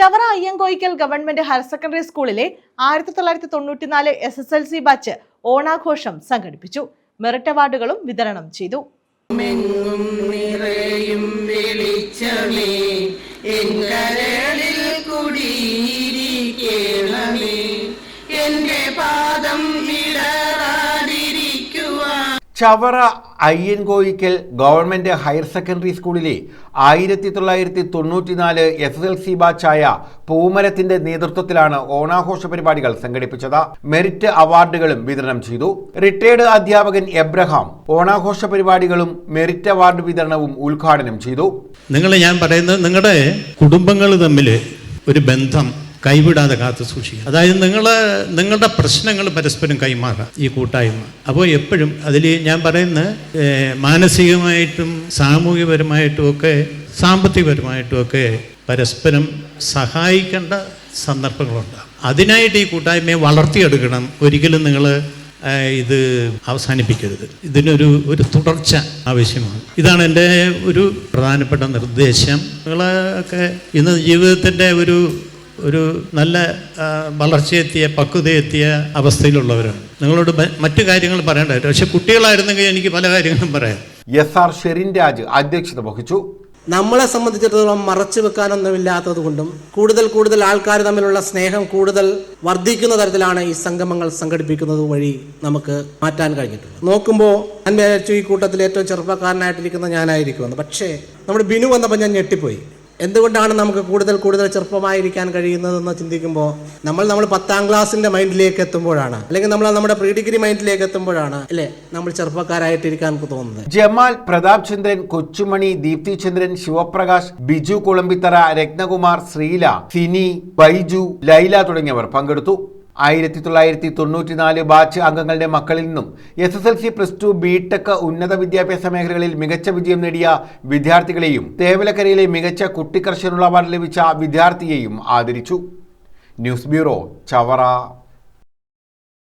Chavara Ayyankoyikkal government higher secondary സ്കൂളിലെ ആയിരത്തി തൊള്ളായിരത്തി തൊണ്ണൂറ്റിനാല് S S L C batch ഓണാഘോഷം സംഘടിപ്പിച്ചു. മെറിറ്റ് അവാർഡുകളും വിതരണം ചെയ്തു. N Chavara Ayyankoyikkal government higher secondary സ്കൂളിലെ ആയിരത്തി തൊള്ളായിരത്തി തൊണ്ണൂറ്റിനാല് എസ് എസ് എൽ സി ബാച്ചായ പൂമരത്തിന്റെ നേതൃത്വത്തിലാണ് ഓണാഘോഷ പരിപാടികൾ സംഘടിപ്പിച്ചത്. മെറിറ്റ് അവാർഡുകളും വിതരണം ചെയ്തു. റിട്ടയർഡ് അധ്യാപകൻ എബ്രഹാം ഓണാഘോഷ പരിപാടികളും മെറിറ്റ് അവാർഡ് വിതരണവും ഉദ്ഘാടനം ചെയ്തു. നിങ്ങളെ ഞാൻ പറയുന്നത് നിങ്ങളുടെ കുടുംബങ്ങൾ തമ്മിൽ ഒരു ബന്ധം കൈവിടാതെ കാത്തു സൂക്ഷിക്കുക. അതായത് നിങ്ങൾ നിങ്ങളുടെ പ്രശ്നങ്ങൾ പരസ്പരം കൈമാറാം ഈ കൂട്ടായ്മ. അപ്പോൾ എപ്പോഴും അതിൽ ഞാൻ പറയുന്ന മാനസികമായിട്ടും സാമൂഹികപരമായിട്ടും ഒക്കെ സാമ്പത്തികപരമായിട്ടും ഒക്കെ പരസ്പരം സഹായിക്കേണ്ട സന്ദർഭങ്ങളുണ്ടാകും അതിനായിട്ട് ഈ കൂട്ടായ്മയെ വളർത്തിയെടുക്കണം. ഒരിക്കലും നിങ്ങൾ ഇത് അവസാനിപ്പിക്കരുത്. ഇതിനൊരു ഒരു തുടർച്ച ആവശ്യമാണ്. ഇതാണ് എന്റെ ഒരു പ്രധാനപ്പെട്ട നിർദ്ദേശം. നിങ്ങളൊക്കെ ഇന്ന് ജീവിതത്തിന്റെ ഒരു ഒരു നല്ല വളർച്ചയെത്തിയ പക്വതയെത്തിയ അവസ്ഥയിലുള്ളവരാണ്. നിങ്ങളോട് മറ്റു കാര്യങ്ങൾ പറയേണ്ടതായിട്ട്. പക്ഷെ കുട്ടികളായിരുന്നെങ്കിൽ എനിക്ക് പല കാര്യങ്ങളും പറയാം. എസ് ആർ ഷെറിൻ രാജ് അധ്യക്ഷത വഹിച്ചു. നമ്മളെ സംബന്ധിച്ചിടത്തോളം മറച്ചു വെക്കാനൊന്നുമില്ലാത്തത് കൊണ്ടും കൂടുതൽ കൂടുതൽ ആൾക്കാർ തമ്മിലുള്ള സ്നേഹം കൂടുതൽ വർദ്ധിക്കുന്ന തരത്തിലാണ് ഈ സംഗമങ്ങൾ സംഘടിപ്പിക്കുന്നത് വഴി നമുക്ക് മാറ്റാൻ കഴിഞ്ഞിട്ടുണ്ട് നോക്കുമ്പോൾ ഞാൻ വിചാരിച്ചു ഈ കൂട്ടത്തിൽ ഏറ്റവും ചെറുപ്പക്കാരനായിട്ടിരിക്കുന്ന ഞാനായിരിക്കുമെന്ന്. പക്ഷേ നമ്മുടെ ബിനു വന്നപ്പോൾ ഞാൻ ഞെട്ടിപ്പോയി. എന്തുകൊണ്ടാണ് നമുക്ക് കൂടുതൽ കൂടുതൽ ചെറുപ്പമായിരിക്കാൻ കഴിയുന്നതെന്ന് ചിന്തിക്കുമ്പോൾ നമ്മൾ നമ്മൾ പത്താം ക്ലാസ്സിന്റെ മൈൻഡിലേക്ക് എത്തുമ്പോഴാണ്. അല്ലെങ്കിൽ നമ്മൾ നമ്മുടെ പ്രീ ഡിഗ്രി മൈൻഡിലേക്ക് എത്തുമ്പോഴാണ്. അല്ലേ? നമ്മൾ ചെറുപ്പക്കാരായിട്ടിരിക്കാൻ തോന്നുന്നത്. ജമാൽ പ്രതാപ് ചന്ദ്രൻ കൊച്ചുമണി ദീപ്തി ചന്ദ്രൻ ശിവപ്രകാശ് ബിജു കുളമ്പിത്തറ രത്നകുമാർ ശ്രീല സിനി ബൈജു ലൈല തുടങ്ങിയവർ പങ്കെടുത്തു. ആയിരത്തി തൊള്ളായിരത്തി തൊണ്ണൂറ്റിനാല് ബാച്ച് അംഗങ്ങളുടെ മക്കളിൽ നിന്നും S S L C plus two B tech ഉന്നത വിദ്യാഭ്യാസ മേഖലകളിൽ മികച്ച വിജയം നേടിയ വിദ്യാർത്ഥികളെയും തേവലക്കരയിലെ മികച്ച കുട്ടിക്കർഷനുള്ള അവാർഡ് ലഭിച്ച വിദ്യാർത്ഥിയെയും ആദരിച്ചു. News bureau Chavara.